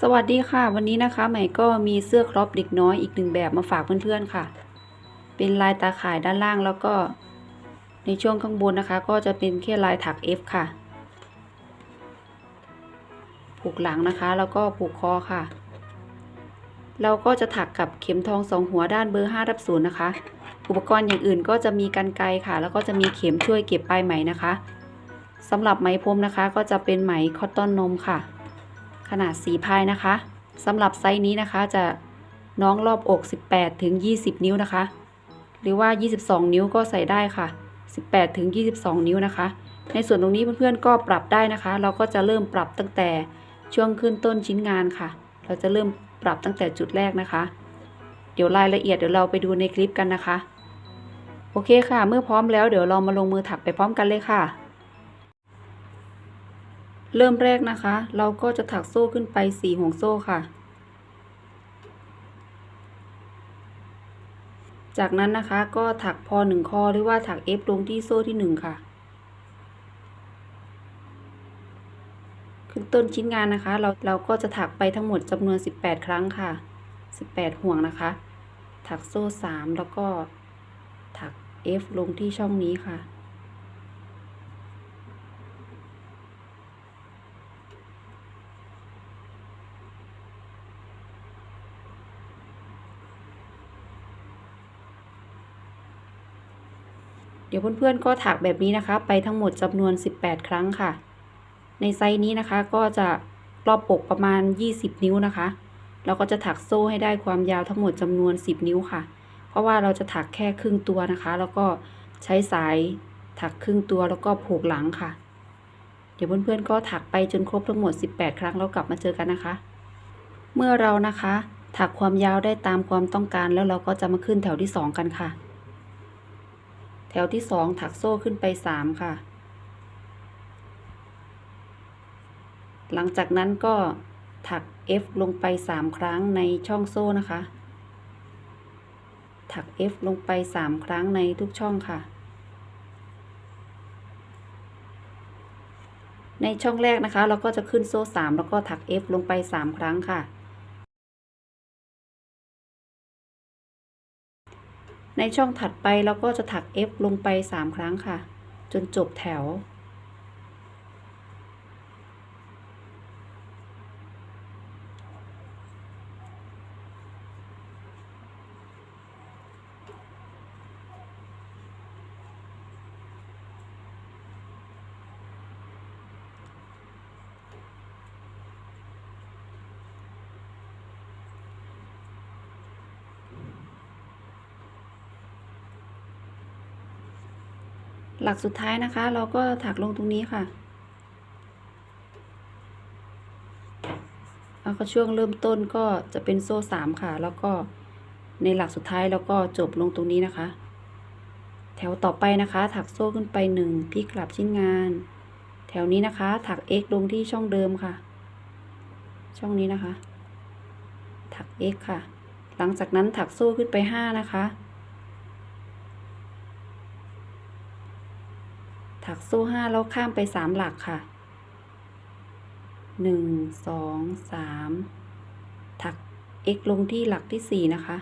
สวัสดีค่ะ วันนี้นะคะใหม่ก็มีเสื้อครอปเด็กน้อยอีกหนึ่งแบบมาฝากเพื่อนๆค่ะ เป็นลายตาข่ายด้านล่างแล้วก็ ในช่วงข้างบนนะคะ ก็จะเป็นแค่ลายถัก F ค่ะ ผูกหลังนะคะ แล้วก็ผูกคอค่ะ เราก็จะถักกับเข็มทองสองหัวด้านเบอร์5ทับ0นย์นะคะ อุปกรณ์อย่างอื่นก็จะมีกันไกค่ะ แล้วก็จะมีเข็มช่วยเก็บปลายไหมนะคะสำหรับไหมพรมนะคะ ก็จะเป็นไหมคอตตอนนมค่ะ ขนาดสีพายนะคะสำหรับไซส์นี้นะคะจะน้องรอบอก 18ถึง20 นิ้วนะคะ หรือว่า 22 นิ้วก็ใส่ได้ค่ะ 18ถึง22 นิ้วนะคะ ในส่วนตรงนี้เพื่อนๆก็ปรับได้นะคะ เราก็จะเริ่มปรับตั้งแต่ช่วงขึ้นต้นชิ้นงานค่ะ เราจะเริ่มปรับตั้งแต่จุดแรกนะคะ เดี๋ยวรายละเอียดเดี๋ยวเราไปดูในคลิปกันนะคะ โอเคค่ะ เมื่อพร้อมแล้วเดี๋ยวเรามาลงมือถักไปพร้อมกันเลยค่ะ เริ่มแรกนะคะ เราก็จะถักโซ่ขึ้นไปสี่ห่วงโซ่ค่ะ จากนั้นนะคะก็ถักพอหนึ่งข้อหรือว่าถัก F ลงที่โซ่ที่หนึ่งค่ะ ขึ้นต้นชิ้นงานนะคะ เราเราก็จะถักไปทั้งหมดจำนวน 18 ครั้งค่ะ 18 ห่วงนะคะ ถักโซ่ 3 แล้วก็ถัก F ลงที่ช่องนี้ค่ะ ดี๋ยวเพื่อนๆก็ถักแบบนี้นะคะ ไปทั้งหมดจำนวน 18 ครั้งค่ะ ในไซส์นี้นะคะก็จะรอบปกประมาณ 20 นิ้วนะคะ เราก็จะถักโซ่ให้ได้ความยาวทั้งหมดจำนวน 10 นิ้วค่ะ เพราะว่าเราจะถักแค่ครึ่งตัวนะคะ แล้วก็ใช้สายถักครึ่งตัวแล้วก็ผูกหลังค่ะ เดี๋ยวเพื่อนๆก็ถักไปจนครบทั้งหมด 18 ครั้งแล้วกลับมาเจอกันนะคะ เมื่อเรานะคะ ถักความยาวได้ตามความต้องการแล้วเราก็จะมาขึ้นแถวที่ 2 กันค่ะ แถวที่2ถักโซ่ขึ้นไป3ค่ะ หลังจากนั้นก็ถัก F ลงไป3ครั้งในช่องโซ่นะคะ ถัก F ลงไป3ครั้งในทุกช่องค่ะ ในช่องแรกนะคะ เราก็จะขึ้นโซ่3แล้วก็ถัก F ลงไป3ครั้งค่ะ ในช่องถัดไปเราก็จะถัก F ลงไป 3 ครั้งค่ะ จนจบแถว หลักสุดท้ายนะคะ เราก็ถักลงตรงนี้ค่ะแล้วก็ช่วงเริ่มต้นก็จะเป็นโซ่สามค่ะ แล้วก็ในหลักสุดท้ายเราก็จบลงตรงนี้นะคะ แถวต่อไปนะคะ ถักโซ่ขึ้นไปหนึ่งพลิกกลับชิ้นงาน แถวนี้นะคะ ถัก x ลงที่ช่องเดิมค่ะ ช่องนี้นะคะ ถัก x ค่ะ หลังจากนั้นถักโซ่ขึ้นไปห้านะคะ ถักโซ่ห้าแล้วข้ามไปสามหลักค่ะหนึ่งสองสามถัก x ลงที่หลักที่สี่นะคะ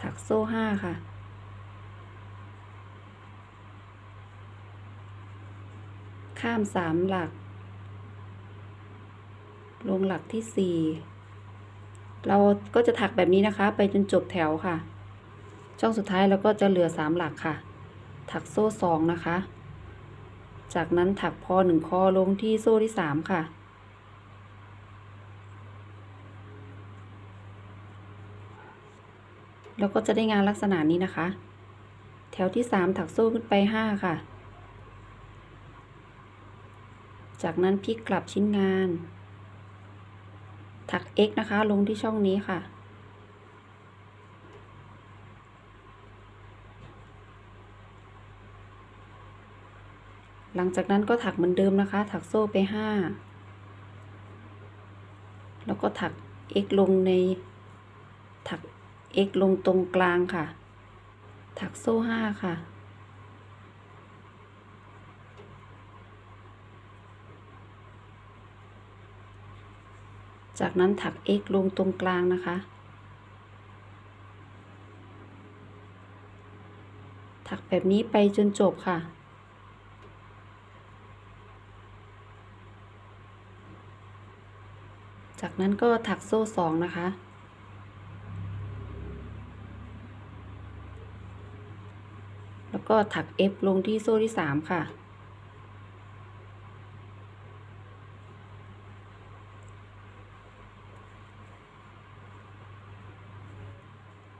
ถักโซ่ห้าค่ะ ข้ามสามหลัก ลงหลักที่สี่เราก็จะถักแบบนี้นะคะ ไปจนจบแถวค่ะ ช่องสุดท้ายเราก็จะเหลือสามหลักค่ะ ถักโซ่สองนะคะ จากนั้นถักพอหนึ่งข้อลงที่โซ่ที่สามค่ะ แล้วก็จะได้งานลักษณะนี้นะคะ แถวที่สามถักโซ่ขึ้นไปห้าค่ะ จากนั้นพลิกกลับชิ้นงาน ถัก x นะคะ ลงที่ช่องนี้ค่ะ หลังจากนั้นก็ถักเหมือนเดิมนะคะ ถักโซ่ไปห้าแล้วก็ถัก x ลงใน ถัก x ลงตรงกลางค่ะ ถักโซ่ห้าค่ะ จากนั้นถัก x ลงตรงกลางนะคะ ถักแบบนี้ไปจนจบค่ะ จากนั้นก็ถักโซ่สองนะคะ แล้วก็ถัก F ลงที่โซ่ที่สามค่ะ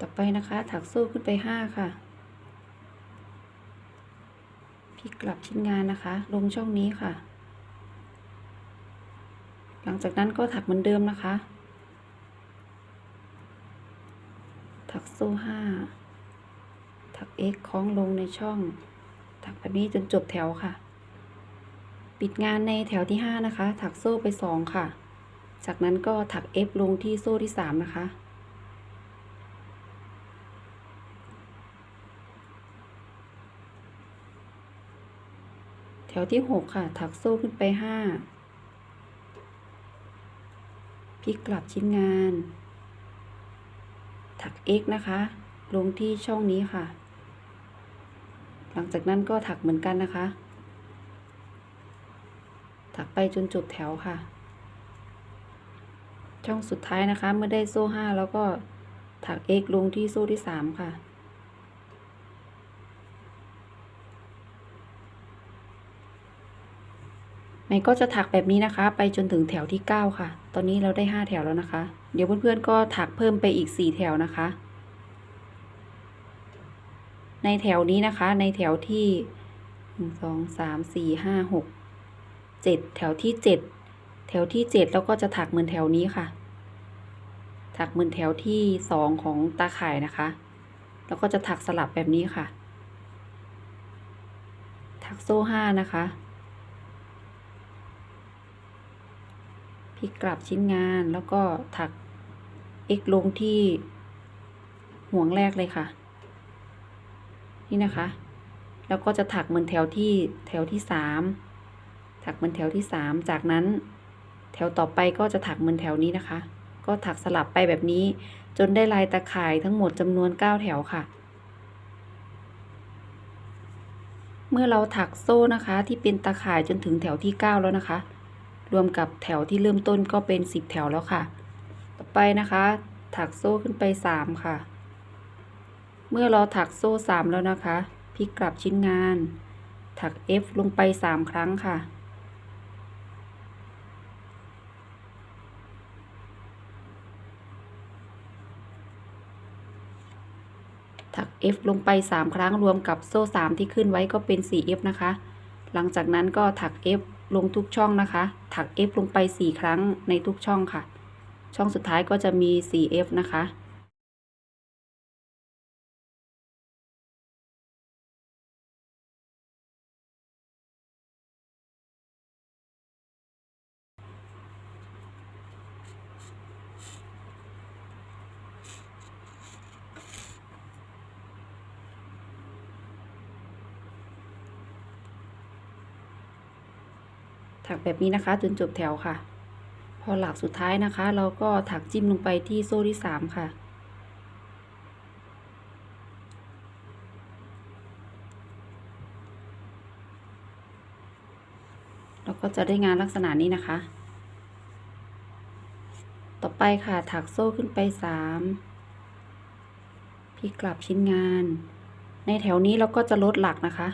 ต่อไปนะคะ ถักโซ่ขึ้นไปห้าค่ะพลิกกลับชิ้นงานนะคะ ลงช่องนี้ค่ะ หลังจากนั้นก็ถักเหมือนเดิมนะคะ ถักโซ่ห้าถัก x คล้องลงในช่อง ถักแบบนี้จนจบแถวค่ะ ปิดงานในแถวที่ห้านะคะ ถักโซ่ไปสองค่ะ จากนั้นก็ถัก f ลงที่โซ่ที่สามนะคะแถวที่หกค่ะ ถักโซ่ขึ้นไปห้า พลิกกลับชิ้นงาน ถัก x นะคะ ลงที่ช่องนี้ค่ะ หลังจากนั้นก็ถักเหมือนกันนะคะ ถักไปจนจบแถวค่ะ ช่องสุดท้ายนะคะ เมื่อได้โซ่ห้าแล้วก็ถัก x ลงที่โซ่ที่สามค่ะ ไหมก็จะถักแบบนี้นะคะ ไปจนถึงแถวที่ 9 ค่ะ ตอนนี้เราได้ 5 แถวแล้วนะคะ เดี๋ยวเพื่อนๆก็ถักเพิ่มไปอีก 4 แถวนะคะ ในแถวนี้นะคะ ในแถวที่ 1 2 3 4 5 6 7 แถวที่ 7 แถวที่ 7 แล้วก็จะถักเหมือนแถวนี้ค่ะ ถักเหมือนแถวที่ 2 ของตาข่ายนะคะ แล้วก็จะถักสลับแบบนี้ค่ะ ถักโซ่ 5 นะคะ ลิกกลับชิ้นงานแล้วก็ถัก x ลงที่ห่วงแรกเลยค่ะ นี่นะคะ แล้วก็จะถักเหมือนแถวที่แถวที่สามถักเหมือนแถวที่สามจากนั้น แถวต่อไปก็จะถักเหมือนแถวนี้นะคะ ก็ถักสลับไปแบบนี้ จนได้ลายตะข่ายทั้งหมดจำนวน9แถวค่ะเมื่อเราถักโซ่นะคะที่เป็นตะข่ายจนถึงแถวที่ 9 แล้วนะคะ รวมกับแถวที่เริ่มต้นก็เป็น 10 แถวแล้วค่ะ ต่อไปนะคะ ถักโซ่ขึ้นไป 3 ค่ะ เมื่อเราถักโซ่ 3 แล้วนะคะพลิกกลับชิ้นงาน ถัก F ลงไป 3 ครั้งค่ะ ถัก F ลงไป 3 ครั้งรวมกับโซ่ 3 ที่ขึ้นไว้ก็เป็น 4F นะคะ หลังจากนั้นก็ถัก F ลงทุกช่องนะคะ ถัก F ลงไป 4 ครั้งในทุกช่องค่ะ ช่องสุดท้ายก็จะมี 4F นะคะ ถักแบบนี้นะคะ จนจบแถวค่ะ พอหลักสุดท้ายนะคะ เราก็ถักจิ้มลงไปที่โซ่ที่สามค่ะ เราก็จะได้งานลักษณะนี้นะคะ ต่อไปค่ะถักโซ่ขึ้นไปสามพลิกกลับชิ้นงาน ในแถวนี้เราก็จะลดหลักนะคะ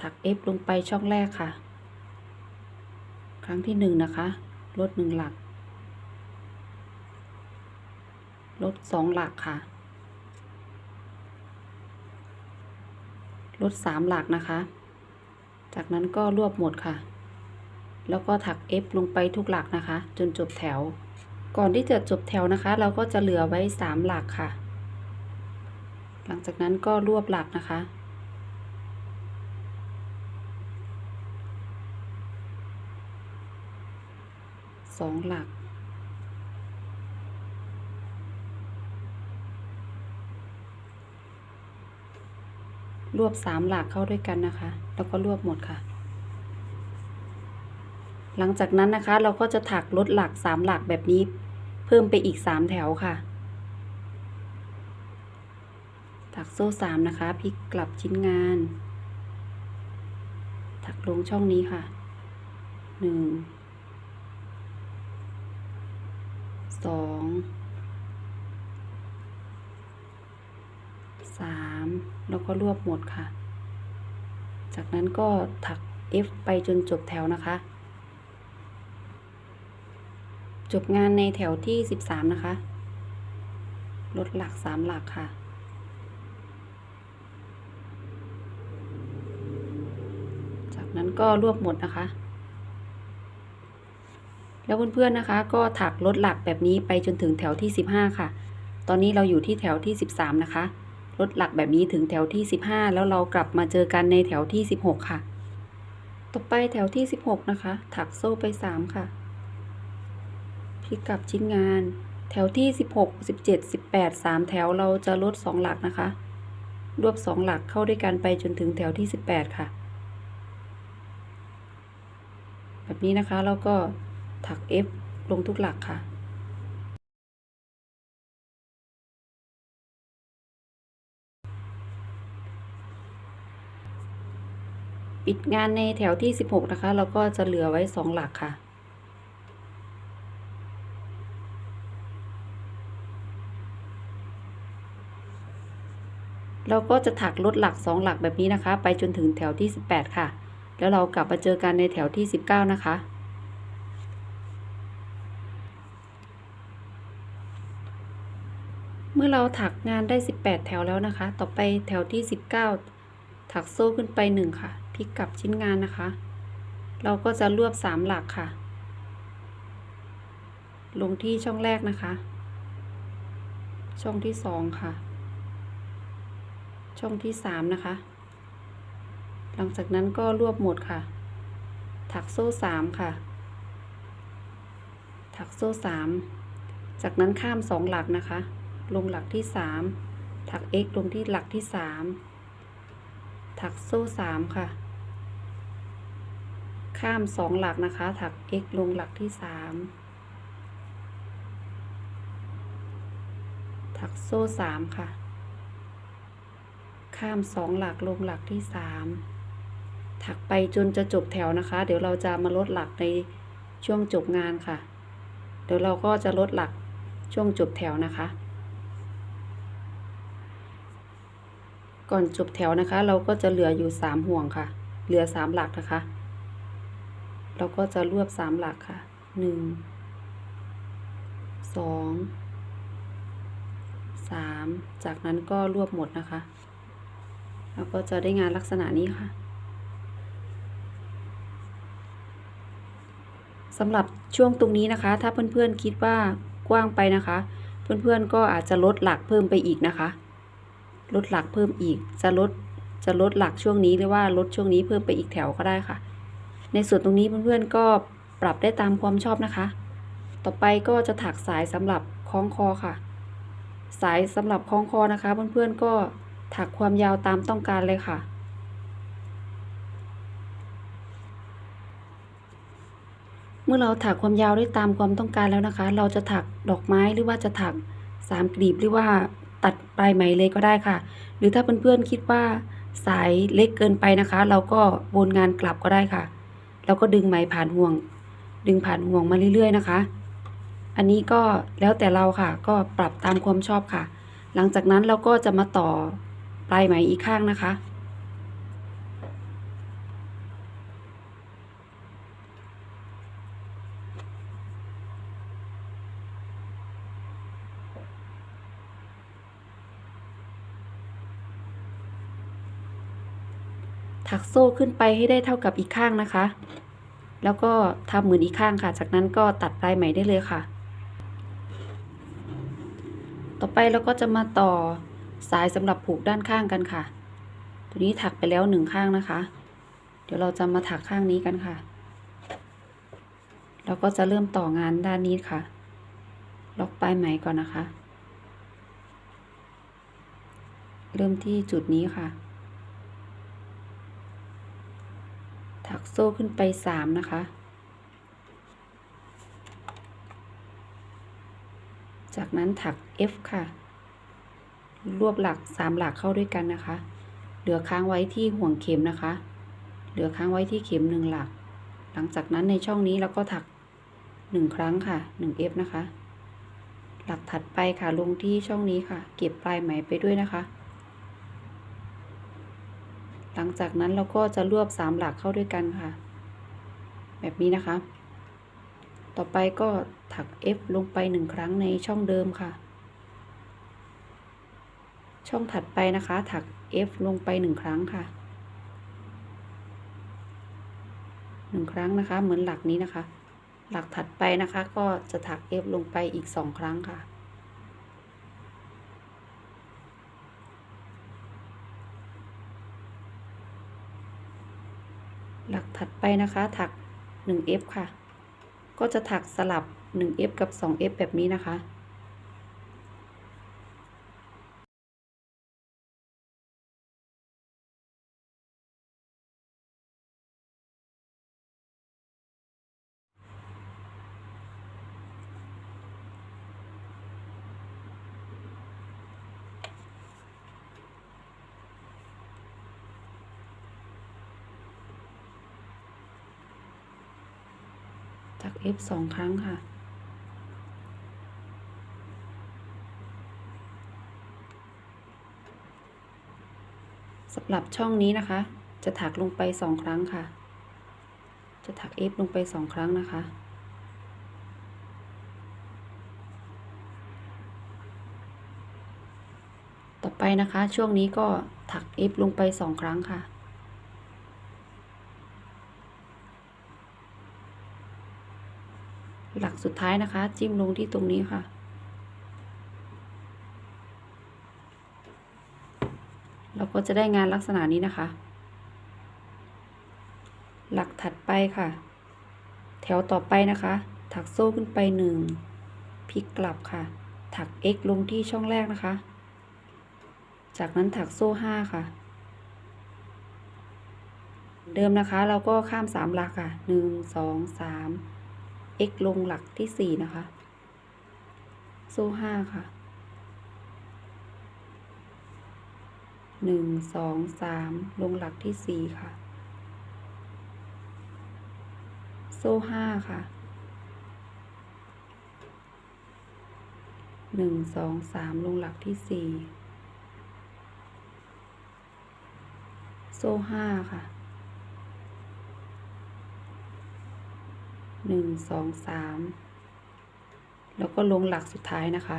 ถัก F ลงไปช่องแรกค่ะ ครั้งที่หนึ่งนะคะ ลดหนึ่งหลัก ลดสองหลักค่ะ ลดสามหลักนะคะ จากนั้นก็รวบหมดค่ะ แล้วก็ถัก F ลงไปทุกหลักนะคะ จนจบแถว ก่อนที่จะจบแถวนะคะ เราก็จะเหลือไว้สามหลักค่ะ หลังจากนั้นก็รวบหลักนะคะ สองหลัก รวบสามหลักเข้าด้วยกันนะคะ แล้วก็รวบหมดค่ะ หลังจากนั้นนะคะเราก็จะถักลดหลักสามหลักแบบนี้ เพิ่มไปอีกสามแถวค่ะ ถักโซ่สามนะคะพลิกกลับชิ้นงาน ถักลงช่องนี้ค่ะหนึ่ง สองสามแล้วก็รวบหมดค่ะ จากนั้นก็ถัก F ไปจนจบแถวนะคะ จบงานในแถวที่ 13 นะคะ ลดหลัก 3 หลักค่ะ จากนั้นก็รวบหมดนะคะ แล้วเพื่อนๆนะคะ ก็ถักลดหลักแบบนี้ไปจนถึงแถวที่ 15 ค่ะ ตอนนี้เราอยู่ที่แถวที่ 13 นะคะ ลดหลักแบบนี้ถึงแถวที่ 15 แล้วเรากลับมาเจอกันในแถวที่ 16 ค่ะ ต่อไปแถวที่ 16 นะคะ ถักโซ่ไป 3 ค่ะ พลิกกลับชิ้นงาน แถวที่ 16 17 18 3 แถวเราจะลด 2 หลักนะคะ รวบ 2 หลักเข้าด้วยกันไปจนถึงแถวที่ 18 ค่ะ แบบนี้นะคะแล้วก็ ถัก F ลงทุกหลักค่ะ ปิดงานในแถวที่ 16 นะคะเราก็จะเหลือไว้ 2 หลักค่ะเราก็จะถักลดหลัก 2 หลักแบบนี้นะคะ ไปจนถึงแถวที่ 18 ค่ะ แล้วเรากลับมาเจอกันในแถวที่ 19 นะคะ เมื่อเราถักงานได้ 18 แถวแล้วนะคะ ต่อไปแถวที่ 19 ถักโซ่ขึ้นไป 1 ค่ะ พลิกกลับชิ้นงานนะคะ เราก็จะรวบ 3 หลักค่ะ ลงที่ช่องแรกนะคะ ช่องที่ 2 ค่ะ ช่องที่ 3 นะคะ หลังจากนั้นก็รวบหมดค่ะ ถักโซ่ 3 ค่ะ ถักโซ่ 3 จากนั้นข้าม 2 หลักนะคะ ลงหลักที่ 3 ถัก x ลงที่หลักที่ 3 ถักโซ่ 3 ค่ะ ข้าม 2 หลักนะคะ ถัก x ลงหลักที่ 3 ถักโซ่ 3 ค่ะ ข้าม 2 หลักลงหลักที่ 3 ถักไปจนจะจบแถวนะคะ เดี๋ยวเราจะมาลดหลักในช่วงจบงานค่ะ เดี๋ยวเราก็จะลดหลักช่วงจบแถวนะคะ ก่อนจบแถวนะคะ เราก็จะเหลืออยู่3ห่วงค่ะ เหลือ3หลักนะคะ เราก็จะรวบ3หลักค่ะ1 2 3จากนั้นก็รวบหมดนะคะแล้วก็จะได้งานลักษณะนี้ค่ะสำหรับช่วงตรงนี้นะคะ ถ้าเพื่อนๆคิดว่ากว้างไปนะคะ เพื่อนๆก็อาจจะลดหลักเพิ่มไปอีกนะคะ ลดหลักเพิ่มอีก จะลดจะลดหลักช่วงนี้หรือว่าลดช่วงนี้เพิ่มไปอีกแถวก็ได้ค่ะ ในส่วนตรงนี้เพื่อนๆก็ปรับได้ตามความชอบนะคะ ต่อไปก็จะถักสายสำหรับคล้องคอค่ะ สายสำหรับคล้องคอนะคะเพื่อนๆก็ถักความยาวตามต้องการเลยค่ะเมื่อเราถักความยาวได้ตามความต้องการแล้วนะคะ เราจะถักดอกไม้หรือว่าจะถักสามกลีบหรือว่า ตัดปลายไหมเลยก็ได้ค่ะ หรือถ้าเพื่อนๆคิดว่าสายเล็กเกินไปนะคะ เราก็วนงานกลับก็ได้ค่ะ แล้วก็ดึงไหมผ่านห่วง ดึงผ่านห่วงมาเรื่อยๆนะคะ อันนี้ก็แล้วแต่เราค่ะ ก็ปรับตามความชอบค่ะ หลังจากนั้นเราก็จะมาต่อปลายไหมอีกข้างนะคะ ถักโซ่ขึ้นไปให้ได้เท่ากับอีกข้างนะคะ แล้วก็ทำเหมือนอีกข้างค่ะ จากนั้นก็ตัดปลายไหมได้เลยค่ะ ต่อไปเราก็จะมาต่อสายสำหรับผูกด้านข้างกันค่ะ ตัวนี้ถักไปแล้วหนึ่งข้างนะคะ เดี๋ยวเราจะมาถักข้างนี้กันค่ะแล้วก็จะเริ่มต่องานด้านนี้ค่ะ ล็อกปลายไหมก่อนนะคะ เริ่มที่จุดนี้ค่ะ ถักโซ่ขึ้นไปสามนะคะ จากนั้นถัก F ค่ะ รวบหลักสามหลักเข้าด้วยกันนะคะ เหลือค้างไว้ที่ห่วงเข็มนะคะ เหลือค้างไว้ที่เข็มหนึ่งหลัก หลังจากนั้นในช่องนี้เราก็ถักหนึ่งครั้งค่ะหนึ่ง F นะคะ หลักถัดไปค่ะลงที่ช่องนี้ค่ะ เก็บปลายไหมไปด้วยนะคะ หลังจากนั้นเราก็จะรวบสามหลักเข้าด้วยกันค่ะ แบบนี้นะคะ ต่อไปก็ถัก F ลงไปหนึ่งครั้งในช่องเดิมค่ะ ช่องถัดไปนะคะ ถัก F ลงไปหนึ่งครั้งค่ะหนึ่งครั้งนะคะ เหมือนหลักนี้นะคะ หลักถัดไปนะคะ ก็จะถัก F ลงไปอีกสองครั้งค่ะ หลัก ถัดไปนะคะถัก 1F ค่ะ ก็จะถักสลับ 1F กับ 2F แบบนี้นะคะ ถัก F สองครั้งค่ะ สำหรับช่องนี้นะคะ จะถักลงไปสองครั้งค่ะ จะถัก F ลงไปสองครั้งนะคะต่อไปนะคะช่วงนี้ก็ถัก F ลงไปสองครั้งค่ะ หลัก สุดท้ายนะคะ จิ้มลงที่ตรงนี้ค่ะ เราก็จะได้งานลักษณะนี้นะคะ หลักถัดไปค่ะ แถวต่อไปนะคะ ถักโซ่ขึ้นไปหนึ่งพลิกกลับค่ะ ถัก x ลงที่ช่องแรกนะคะ จากนั้นถักโซ่ห้าค่ะเดิมนะคะเราก็ข้ามสามหลักค่ะหนึ่งสองสาม x ลงหลักที่สี่นะคะ โซ่ห้าค่ะหนึ่งสองสามลงหลักที่สี่ค่ะ โซ่ห้าค่ะหนึ่งสองสามลงหลักที่สี่โซ่ห้าค่ะ หนึ่งสองสามแล้วก็ลงหลักสุดท้ายนะคะ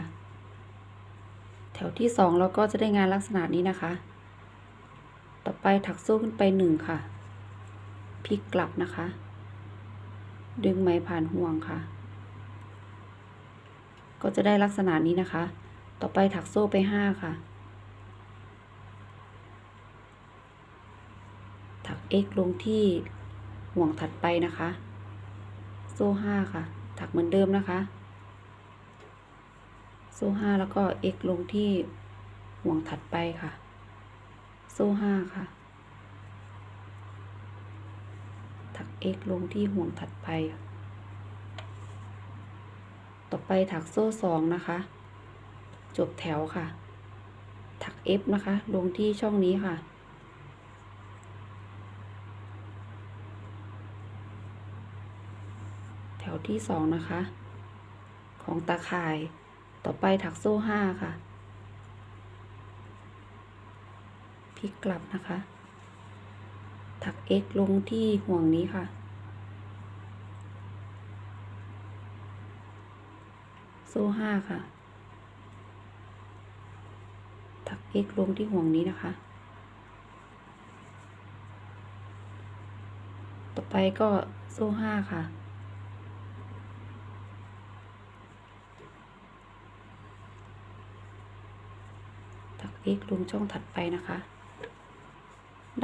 แถวที่สองเราก็จะได้งานลักษณะนี้นะคะ ต่อไปถักโซ่ขึ้นไปหนึ่งค่ะพลิกกลับนะคะ ดึงไหมผ่านห่วงค่ะ ก็จะได้ลักษณะนี้นะคะ ต่อไปถักโซ่ไปห้าค่ะ ถัก x ลงที่ห่วงถัดไปนะคะ โซ่ห้าค่ะ ถักเหมือนเดิมนะคะ โซ่ห้าแล้วก็ x ลงที่ห่วงถัดไปค่ะ โซ่ห้าค่ะ ถัก x ลงที่ห่วงถัดไป ต่อไปถักโซ่สองนะคะ จบแถวค่ะ ถัก f นะคะ ลงที่ช่องนี้ค่ะ แถว ที่สองนะคะ ของตาข่ายต่อไปถักโซ่ห้าค่ะ พลิกกลับนะคะ ถัก x ลงที่ห่วงนี้ค่ะ โซ่ห้าค่ะ ถัก x ลงที่ห่วงนี้นะคะต่อไปก็โซ่ห้าค่ะ ถัก x ลงช่องถัดไปนะคะ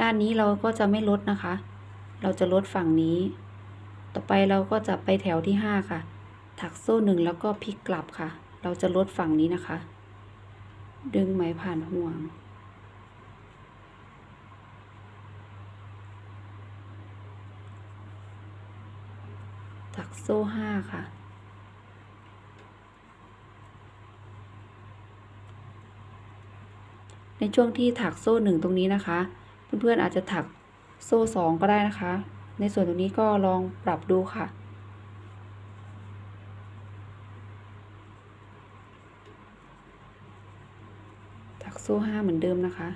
ด้านนี้เราก็จะไม่ลดนะคะ เราจะลดฝั่งนี้ ต่อไปเราก็จะไปแถวที่ห้าค่ะ ถักโซ่หนึ่งแล้วก็พลิกกลับค่ะ เราจะลดฝั่งนี้นะคะ ดึงไหมผ่านห่วงถักโซ่ห้าค่ะ ช่วงที่ถักโซ่หนึ่งตรงนี้นะคะ เพื่อนๆอาจจะถักโซ่สองก็ได้นะคะ ในส่วนตรงนี้ก็ลองปรับดูค่ะ ถักโซ่ห้าเหมือนเดิมนะคะ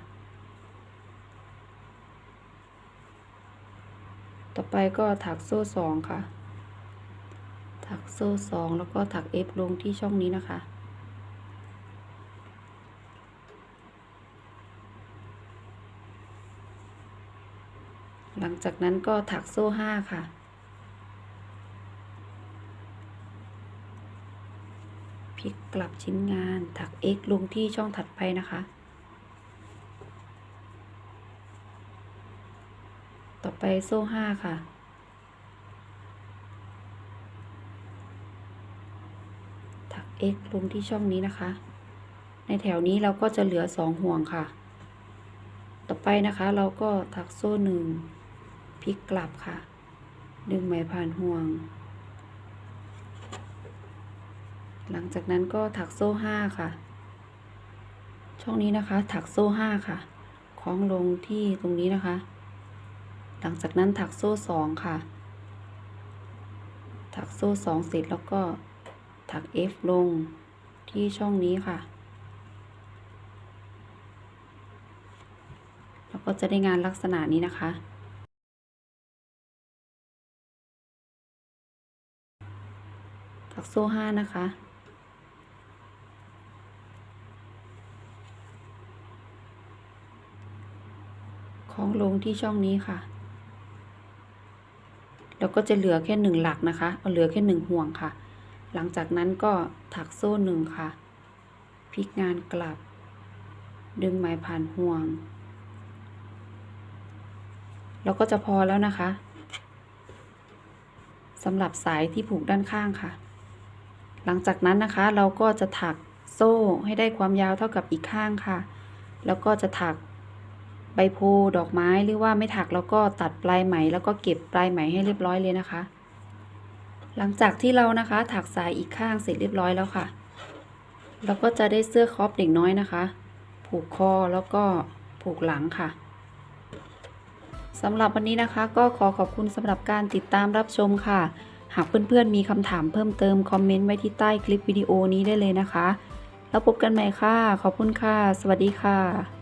ต่อไปก็ถักโซ่สองค่ะ ถักโซ่สองแล้วก็ถักเอฟลงที่ช่องนี้นะคะ หลังจากนั้นก็ถักโซ่ห้าค่ะ พลิกกลับชิ้นงานถัก x ลงที่ช่องถัดไปนะคะ ต่อไปโซ่ห้าค่ะถัก x ลงที่ช่องนี้นะคะ ในแถวนี้เราก็จะเหลือสองห่วงค่ะ ต่อไปนะคะเราก็ถักโซ่หนึ่ง พลิกกลับค่ะ ดึงไหมผ่านห่วง หลังจากนั้นก็ถักโซ่ห้าค่ะ ช่องนี้นะคะ ถักโซ่ห้าค่ะ คล้องลงที่ตรงนี้นะคะ หลังจากนั้นถักโซ่สองค่ะ ถักโซ่สองเสร็จแล้วก็ถัก F ลงที่ช่องนี้ค่ะ แล้วก็จะได้งานลักษณะนี้นะคะ ถักโซ่ห้านะคะคล้องลงที่ช่องนี้ค่ะ แล้วก็จะเหลือแค่หนึ่งหลักนะคะเอาเหลือแค่หนึ่งห่วงค่ะ หลังจากนั้นก็ถักโซ่หนึ่งค่ะ พลิกงานกลับ ดึงไหมผ่านห่วง แล้วก็จะพอแล้วนะคะสำหรับสายที่ผูกด้านข้างค่ะ หลังจากนั้นนะคะเราก็จะถักโซ่ให้ได้ความยาวเท่ากับอีกข้างค่ะ แล้วก็จะถักใบโพดอกไม้หรือว่าไม่ถักแล้วก็ตัดปลายไหม แล้วก็เก็บปลายไหมให้เรียบร้อยเลยนะคะ หลังจากที่เรานะคะ ถักสายอีกข้างเสร็จเรียบร้อยแล้วค่ะ เราก็จะได้เสื้อคอปเด็กน้อยนะคะ ผูกคอแล้วก็ผูกหลังค่ะสำหรับวันนี้นะคะ ก็ขอขอบคุณสำหรับการติดตามรับชมค่ะ หากเพื่อนๆมีคำถามเพิ่มเติมคอมเมนต์ไว้ที่ใต้คลิปวิดีโอนี้ได้เลยนะคะ แล้วพบกันใหม่ค่ะ ขอบคุณค่ะ สวัสดีค่ะ